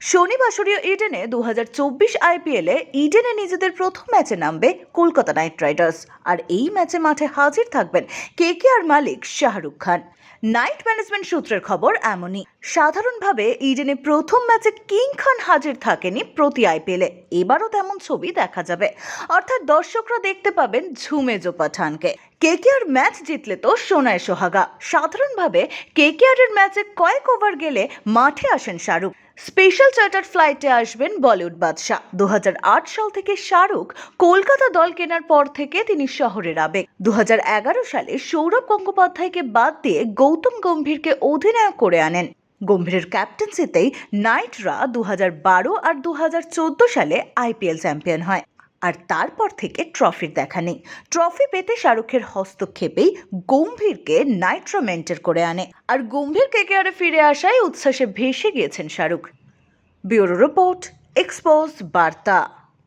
শনিবাসরীয় ইডেনে দু হাজার চব্বিশ আইপিএলে ইডেনে নিজেদের প্রথম ম্যাচে নামবে কলকাতা নাইট রাইডার্স। আর এই ম্যাচে মাঠে হাজির থাকবেন কে কে আর মালিক শাহরুখ খান। নাইট ম্যানেজমেন্ট সূত্রের খবর এমনই। সাধারণভাবে ইডেনে প্রথম ম্যাচে কিং খান হাজির থাকেনি প্রতি আইপিএলে। এবারও তেমন ছবি দেখা যাবে। অর্থাৎ দর্শকরা দেখতে পাবেন ঝুমে পাঠানকে কেকেআর ম্যাচ জিতলে তো সোনায় সোহাগা। সাধারণভাবে কেকেআর এর ম্যাচে কয়েক ওভার গেলে মাঠে আসেন শাহরুখ। স্পেশাল চার্টার ফ্লাইটে আসবেন বলিউড বাদশাহ। দুহাজার আট সাল থেকে শাহরুখ কলকাতা দল কেনার পর থেকে তিনি শহরের আবেগ। দু সালে সৌরভ গঙ্গোপাধ্যায়কে বাদ দিয়ে গৌতম গম্ভীরকে অধিনায়ক করে আনেন। গম্ভীরের ক্যাপ্টেন্সিতেই নাইটরা দু হাজার বারো আর দু হাজার চোদ্দ সালে আইপিএল চ্যাম্পিয়ন হয়। আর তারপর থেকে ট্রফির দেখা নেই। ট্রফি পেতে শাহরুখের হস্তক্ষেপেই গম্ভীরকে নাইট্রোমেন্টার করে আনে। আর গম্ভীর কে কেকেআরে ফিরে আসায় উচ্ছ্বাসে ভেসে গিয়েছেন শাহরুখ। ব্যুরো রিপোর্ট, এক্সপোজ, বার্তা।